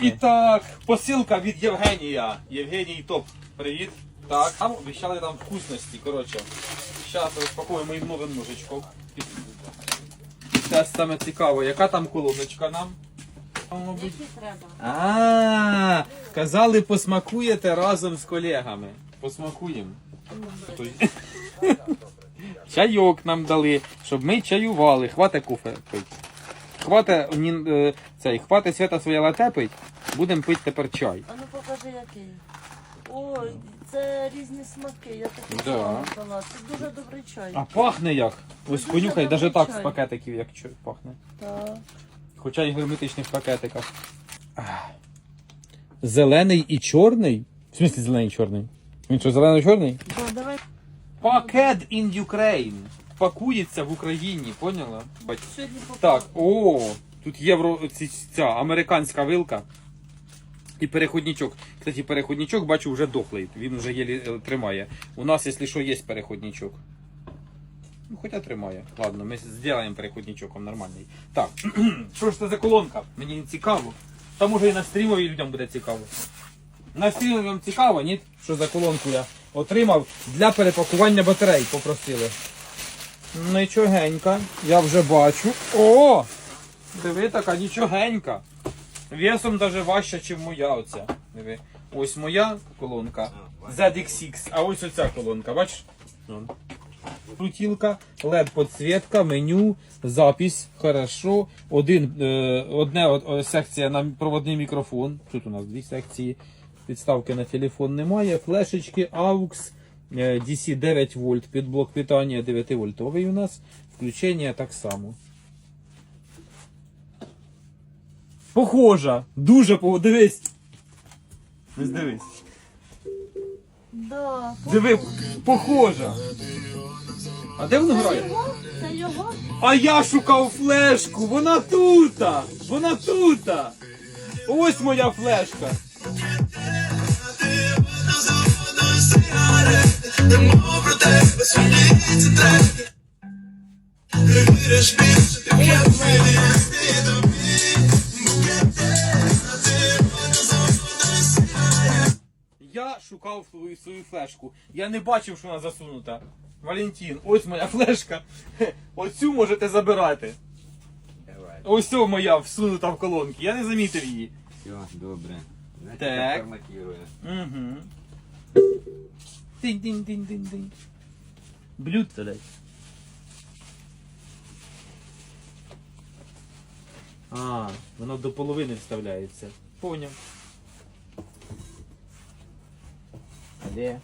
І так, посилка від Євгенія. Євгеній Топ. Привіт. Так, там обіцяли нам вкусності. Коротше, зараз розпакуємо їм новим ножичком. Це саме цікаво, яка там колоночка нам? Які треба? А, казали, посмакуєте разом з колегами. Посмакуємо. Чайок нам дали, щоб ми чаювали. Хвате кофе пить. Хвате, ні, е, цей, хвате свята своє лате пить, будемо пити тепер чай. А ну покажи який. Ой, це різні смаки. Я такий Да. самий взяла. Це дуже добрий чай. А пахне як? Ось Дуже понюхай, добрий навіть так з чай. пакетиків, як пахне. Так. Хоча в герметичних пакетиках. Ах. Зелений і чорний? В смысле зелений і чорний? Він що, зелений і чорний? Да, давай Пакет in Ukraine. Пакується в Україні, поняла? Бать. сьогодні Так, о, тут євро, ці, ця американська вилка і переходничок. Кстати, переходничок, бачу, вже дохлий, він вже єлі е, тримає. У нас, якщо що, є переходничок. Ну, хоча тримає. Ладно, ми зробимо переходничок, він нормальний. Так, що ж це за колонка? Мені не цікаво. Та може і на стрімові людям буде цікаво. На стрімові вам цікаво, ні? Що за колонку я отримав для перепакування батарей, попросили. Нічогенька, я вже бачу. О! Диви, така нічогенька. Весом навіть важча, ніж моя оця. Диви. Ось моя колонка ZX6, а ось оця колонка, бачиш? Крутілка, LED підсвітка, меню, запись, хорошо. Один, е, одне секція на проводний мікрофон. Тут у нас дві секції. Підставки на телефон немає. Флешечки, AUX, DC 9 вольт, під блок питання 9 вольтовий у нас. Включення так само. Похожа. Дуже похожа. Дивись. Ось дивись. Да, Диви, похожа. А де воно грає? Це його? А я шукав флешку, вона тута! Вона тута! Ось моя флешка. Я шукав свою, свою флешку. Я не бачив, що вона засунута. Валентин, ось моя флешка. Оцю можете забирати. Давай. Ось моя всунута в колонки. Я не замітив її. Все, добре. Значить, Так. Угу. Динь-динь-динь-динь-динь. Блюдце дай. А, воно до половини вставляється. Поняв. А де?